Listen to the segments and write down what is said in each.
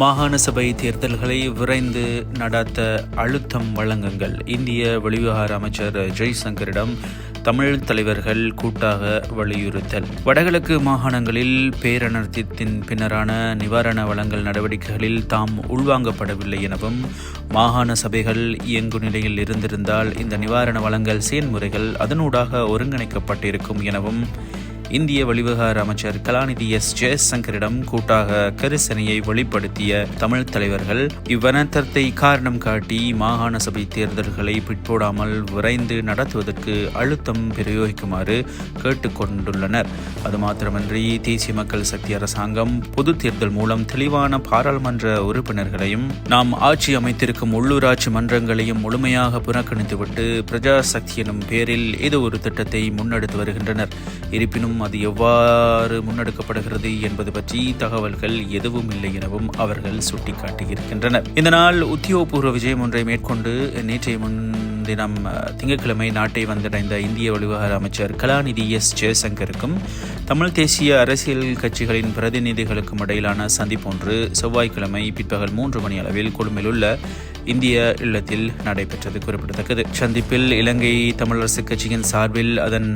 மாகாண சபை தேர்தல்களை விரைந்து நடத்த அழுத்தம் வழங்குங்கள். இந்திய வெளிவிவகார அமைச்சர் ஜெய்சங்கரிடம் தமிழ் தலைவர்கள் கூட்டாக வலியுறுத்தல். வடகிழக்கு மாகாணங்களில் பேரனர்த்தத்தின் பின்னரான நிவாரண வழங்கல் நடவடிக்கைகளில் தாம் உள்வாங்கப்படவில்லை எனவும் மாகாண சபைகள் இயங்கு நிலையில் இருந்திருந்தால் இந்த நிவாரண வழங்கல் செயல்முறைகள் அதனூடாக ஒருங்கிணைக்கப்பட்டிருக்கும் எனவும் இந்திய வெளிவிவகார அமைச்சர் கலாநிதி எஸ் ஜெயசங்கரிடம் கூட்டாக கரிசனையை வெளிப்படுத்திய தமிழ் தலைவர்கள் இவ்வனத்தத்தை காரணம் காட்டி மாகாண சபை தேர்தல்களை பிற்போடாமல் விரைந்து நடத்துவதற்கு அழுத்தம் பிரயோகிக்குமாறு கேட்டுக்கொண்டுள்ளனர். அது மாத்திரமன்றி தேசிய மக்கள் சக்தி அரசாங்கம் பொது தேர்தல் மூலம் தெளிவான பாராளுமன்ற உறுப்பினர்களையும் நாம் ஆட்சி அமைத்திருக்கும் உள்ளூராட்சி மன்றங்களையும் முழுமையாக புறக்கணித்துவிட்டு பிரஜா சக்தி எனும் பேரில் ஏதோ ஒரு திட்டத்தை முன்னெடுத்து வருகின்றனர். இருப்பினும் அது எவ்வாறு முன்னெடுக்கப்படுகிறது என்பது பற்றி தகவல்கள் எதுவும் இல்லை எனவும் அவர்கள் சுட்டிக்காட்டியிருக்கின்றனர். இந்த நாள் உத்தியோகபூர்வ விஜயம் ஒன்றை மேற்கொண்டு நேற்றைய முன்தினம் திங்கட்கிழமை நாட்டை வந்தடைந்த இந்திய வெளிவகார அமைச்சர் கலாநிதி எஸ். ஜெயசங்கருக்கும் தமிழ் தேசிய அரசியல் கட்சிகளின் பிரதிநிதிகளுக்கும் இடையிலான சந்திப்பொன்று செவ்வாய்க்கிழமை பிற்பகல் மூன்று மணி அளவில் கொழும்பில் உள்ள இந்திய இல்லத்தில் நடைபெற்றது குறிப்பிடத்தக்கது. சந்திப்பில் இலங்கை தமிழரசு கட்சியின் சார்பில் அதன்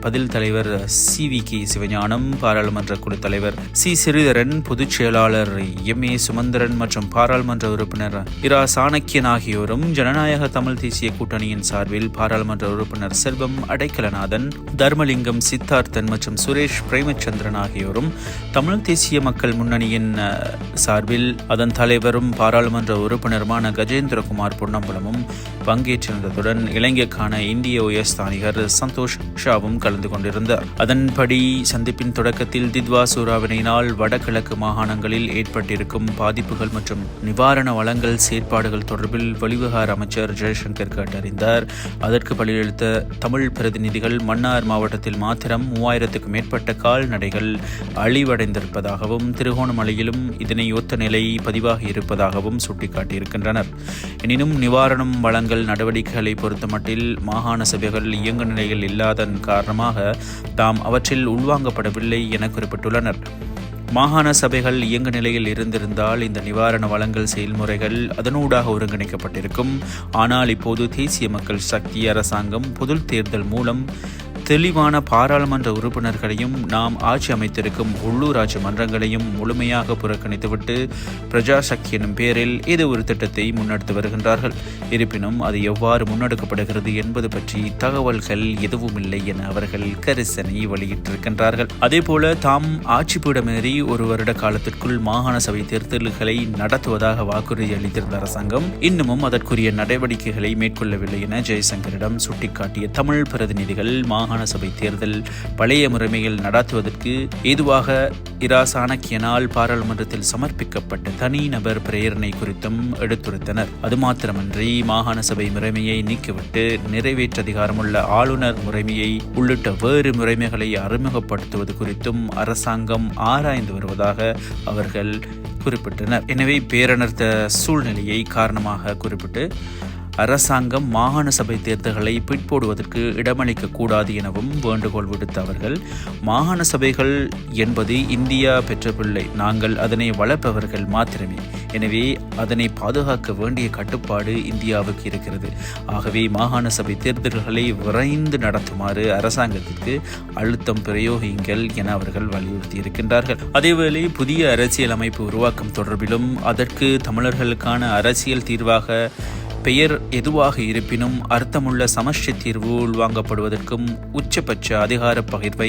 பதில் தலைவர் சி வி கே சிவஞானம் பாராளுமன்ற குழு தலைவர் சி சிறிதரன் பொதுச் செயலாளர் எம் ஏ சுமந்திரன் மற்றும் பாராளுமன்ற உறுப்பினர் இரா சாணக்கியன் ஆகியோரும் ஜனநாயக தமிழ் தேசிய கூட்டணியின் சார்பில் பாராளுமன்ற உறுப்பினர் செல்வம் அடைக்கலநாதன் தர்மலிங்கம் சித்தார்த்தன் மற்றும் சுரேஷ் பிரேமச்சந்திரன் ஆகியோரும் தமிழ் தேசிய மக்கள் முன்னணியின் சார்பில் அதன் தலைவரும் பாராளுமன்ற உறுப்பினருமான கஜேந்திரகுமார் பொன்னம்பலமும் பங்கேற்றிருந்ததுடன் இலங்கைக்கான இந்திய உயர்ஸ்தானிகர் சந்தோஷ் ஷாவும் கலந்து கொண்டிருந்தார். அதன்படி சந்திப்பின் தொடக்கத்தில் தித்வா சூறாவினால் வடகிழக்கு மாகாணங்களில் ஏற்பட்டிருக்கும் பாதிப்புகள் மற்றும் நிவாரண வளங்கள் செயற்பாடுகள் தொடர்பில் வெளிவிவகார அமைச்சர் ஜெய்சங்கர் கேட்டறிந்தார். அதற்கு பலியளித்த தமிழ் பிரதிநிதிகள் மன்னார் மாவட்டத்தில் மாத்திரம் மூவாயிரத்துக்கும் மேற்பட்ட கால்நடைகள் அழிவடைந்திருப்பதாகவும் திருகோணமலையிலும் இதனை ஒத்த நிலை பதிவாகி இருப்பதாகவும் சுட்டிக்காட்டியிருக்கின்றனர். எனினும் நிவாரணம் வழங்கல் நடவடிக்கைகளை பொறுத்தமட்டில் மாகாண சபைகள் இயங்கு நிலையில் இல்லாதன் காரணமாக தாம் அவற்றில் உள்வாங்கப்படவில்லை என குறிப்பிட்டுள்ளனர். மாகாண சபைகள் இயங்கு நிலையில் இருந்திருந்தால் இந்த நிவாரண வழங்கல் செயல்முறைகள் அதனூடாக ஒருங்கிணைக்கப்பட்டிருக்கும். ஆனால் இப்போது தேசிய மக்கள் சக்தி அரசாங்கம் பொது தேர்தல் மூலம் தெளிவான பாராளுமன்ற உறுப்பினர்களையும் நாம் ஆட்சி அமைத்திருக்கும் உள்ளூராட்சி மன்றங்களையும் முழுமையாக புறக்கணித்துவிட்டு பிரஜாசக்தி எனும் பேரில் ஏதோ ஒரு திட்டத்தை முன்னெடுத்து வருகின்றார்கள். இருப்பினும் அது எவ்வாறு முன்னெடுக்கப்படுகிறது என்பது பற்றி தகவல்கள் எதுவும் இல்லை என அவர்கள் கரிசனை வெளியிட்டிருக்கின்றார்கள். அதேபோல தாம் ஆட்சி பீடமேறி ஒரு வருட காலத்திற்குள் மாகாண சபை தேர்தல்களை நடத்துவதாக வாக்குறுதி அளித்திருந்த அரசாங்கம் இன்னமும் அதற்குரிய நடவடிக்கைகளை மேற்கொள்ளவில்லை என ஜெயசங்கரிடம் சுட்டிக்காட்டிய தமிழ் பிரதிநிதிகள் மாகாண மாகாண சபை தேர்தல் பழைய முறைமையில் நடத்துவதற்கு ஏதுவாக இரா சாணக்கியனால் பாராளுமன்றத்தில் சமர்ப்பிக்கப்பட்ட தனிநபர் பிரேரணை குறித்தும் எடுத்துரைத்தனர். அது மாத்திரமன்றி மாகாண சபை முறைமையை நீக்கிவிட்டு நிறைவேற்ற அதிகாரமுள்ள ஆளுநர் முறைமையை உள்ளிட்ட வேறு முறைமைகளை அறிமுகப்படுத்துவது குறித்தும் அரசாங்கம் ஆராய்ந்து வருவதாக அவர்கள் குறிப்பிட்டனர். எனவே பேரணர்த்த சூழ்நிலையை காரணமாக குறிப்பிட்டு அரசாங்கம் மாகாண சபை தேர்தல்களை பிற்போடுவதற்கு இடமளிக்க கூடாது எனவும் வேண்டுகோள் விடுத்த அவர்கள் மாகாண சபைகள் என்பது இந்தியா பெற்ற பிள்ளை. நாங்கள் அதனை வளர்ப்பவர்கள் மாத்திரமே. எனவே அதனை பாதுகாக்க வேண்டிய கட்டுப்பாடு இந்தியாவுக்கு இருக்கிறது. ஆகவே மாகாண சபை தேர்தல்களை விரைந்து நடத்துமாறு அரசாங்கத்திற்கு அழுத்தம் பிரயோகிங்கள் என அவர்கள் வலியுறுத்தி இருக்கின்றார்கள். அதேவேளை புதிய அரசியல் அமைப்பு உருவாக்கம் தொடர்பிலும் அதற்கு தமிழர்களுக்கான அரசியல் தீர்வாக பெயர் எதுவாக இருப்பினும் அர்த்தமுள்ள சமஷ்டி தீர்வு உள்வாங்கப்படுவதற்கும் உச்சபட்ச அதிகார பகிர்வை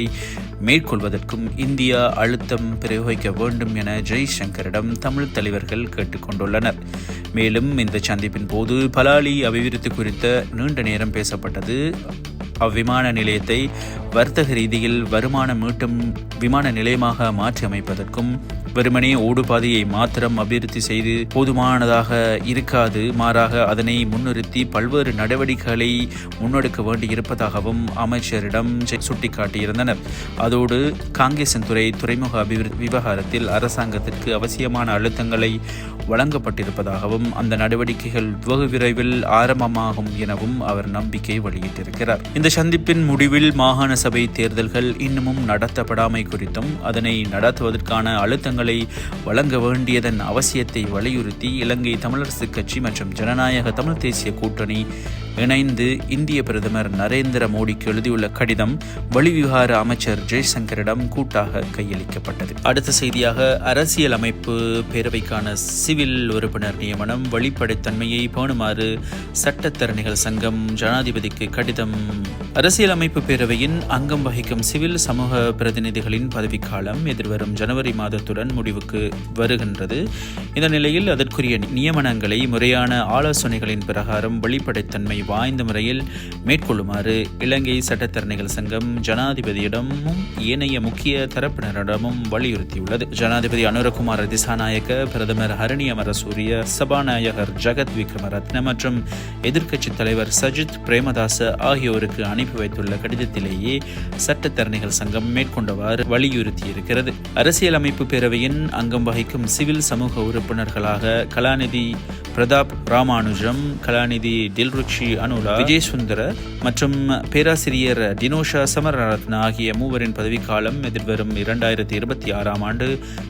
மேற்கொள்வதற்கும் இந்தியா அழுத்தம் பிரயோகிக்க வேண்டும் என ஜெய்சங்கரிடம் தமிழ் தலைவர்கள் கேட்டுக்கொண்டுள்ளனர். மேலும் இந்த சந்திப்பின் போது பலாலி அபிவிருத்தி குறித்த நீண்ட நேரம் பேசப்பட்டது. அவ்விமான நிலையத்தை வர்த்தக ரீதியில் வருமான மீட்டும் விமான நிலையமாக மாற்றி அமைப்பதற்கும் வெறுமனே ஓடுபாதையை மாத்திரம் அபிவிருத்தி செய்து போதுமானதாக இருக்காது மாறாக அதனை முன்னிறுத்தி பல்வேறு நடவடிக்கைகளை முன்னெடுக்க வேண்டியிருப்பதாகவும் அமைச்சரிடம் சுட்டிக்காட்டியிருந்தனர். அதோடு காங்கேசன் துறை துறைமுக அபிவிருத்தி விவகாரத்தில் அரசாங்கத்திற்கு அவசியமான அழுத்தங்களை வழங்கப்பட்டிருப்பதாகவும் அந்த நடவடிக்கைகள் வெகு விரைவில் ஆரம்பமாகும் எனவும் அவர் நம்பிக்கை வெளியிட்டிருக்கிறார். இந்த சந்திப்பின் முடிவில் மாகாண சபை தேர்தல்கள் இன்னமும் நடத்தப்படாமை குறித்தும் அதனை நடத்துவதற்கான அழுத்தங்கள் வழங்க வேண்டியதன் அவசியத்தை வலியுறுத்தி இலங்கை தமிழரசுக் கட்சி மற்றும் ஜனநாயக தமிழ் தேசிய கூட்டணி இணைந்து இந்திய பிரதமர் நரேந்திர மோடிக்கு எழுதியுள்ள கடிதம் வெளிவிவகார அமைச்சர் ஜெய்சங்கரிடம் கூட்டாக கையளிக்கப்பட்டது. அடுத்த செய்தியாக அரசியல் அமைப்பு பேரவைக்கான சிவில் உறுப்பினர் நியமனம் வெளிப்படைத்தன்மையை பேணுமாறு சட்டத்தரணிகள் சங்கம் ஜனாதிபதிக்கு கடிதம். அரசியலமைப்பு பேரவையின் அங்கம் வகிக்கும் சிவில் சமூக பிரதிநிதிகளின் பதவிக்காலம் எதிர்வரும் ஜனவரி மாதத்துடன் முடிவுக்கு வருகின்றது. இந்த நிலையில் அதற்குரிய நியமனங்களை முறையான ஆலோசனைகளின் பிரகாரம் வெளிப்படைத்தன்மை வாய்ந்த முறையில் மேற்கொள்ளுமாறு இலங்கை சட்டத்தரணிகள் சங்கம் ஜனாதிபதியிடமும் ஏனைய முக்கிய தரப்பினரிடமும் வலியுறுத்தியுள்ளது. ஜனாதிபதி அனுரகுமார் திசாநாயக்க பிரதமர் ஹரணி அமரசூரிய சபாநாயகர் ஜெகத் விக்ரமரத்ன மற்றும் எதிர்க்கட்சித் தலைவர் சஜித் பிரேமதாச ஆகியோருக்கு அனுப்பி வைத்துள்ள கடிதத்திலேயே சட்டத்தரணிகள் சங்கம் மேற்கொண்டவாறு வலியுறுத்தியிருக்கிறது. அரசியலமைப்பு பேரவையின் அங்கம் வகிக்கும் சிவில் சமூக உறுப்பினர்களாக கலாநிதி பிரதாப் ராமானுஜம் கலாநிதி டில்ருக்ஷி அனுலா விஜயசுந்தர மற்றும் பேராசிரியர் டினோஷா சமரரத்ன ஆகிய மூவரின் பதவிக்காலம் எதிர்வரும் இரண்டாயிரத்தி இருபத்தி ஆறாம் ஆண்டு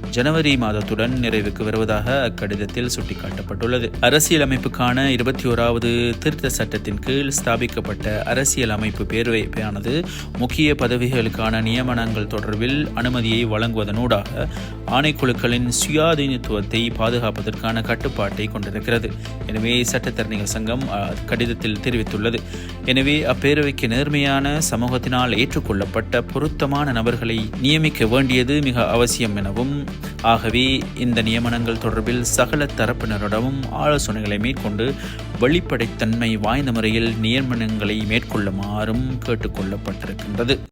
ஜனவரி மாதத்துடன் நிறைவுக்கு வருவதாக அக்கடிதத்தில் சுட்டிக்காட்டப்பட்டுள்ளது. அரசியலமைப்புக்கான இருபத்தி ஓராவது திருத்த சட்டத்தின் கீழ் ஸ்தாபிக்கப்பட்ட அரசியல் அமைப்பு பேரவையானது முக்கிய பதவிகளுக்கான நியமனங்கள் தொடர்பில் அனுமதியை வழங்குவதனூடாக ஆணைக்குழுக்களின் சுயாதீனத்துவத்தை பாதுகாப்பதற்கான கட்டுப்பாட்டை கொண்டிருக்கிறது. எனவே சட்டத்தரணிகள் சங்கம் கடிதத்தில் தெரிவித்துள்ளது. எனவே அப்பேரவைக்கு நேர்மையான சமூகத்தினால் ஏற்றுக்கொள்ளப்பட்ட பொருத்தமான நபர்களை நியமிக்க வேண்டியது மிக அவசியம் எனவும் ஆகவே இந்த நியமனங்கள் தொடர்பில் சகல தரப்பினரிடமும் ஆலோசனைகளை மேற்கொண்டு வெளிப்படைத்தன்மை வாய்ந்த முறையில் நியமனங்களை மேற்கொள்ளுமாறும் கேட்டுக்கொள்ளப்பட்டிருக்கின்றது.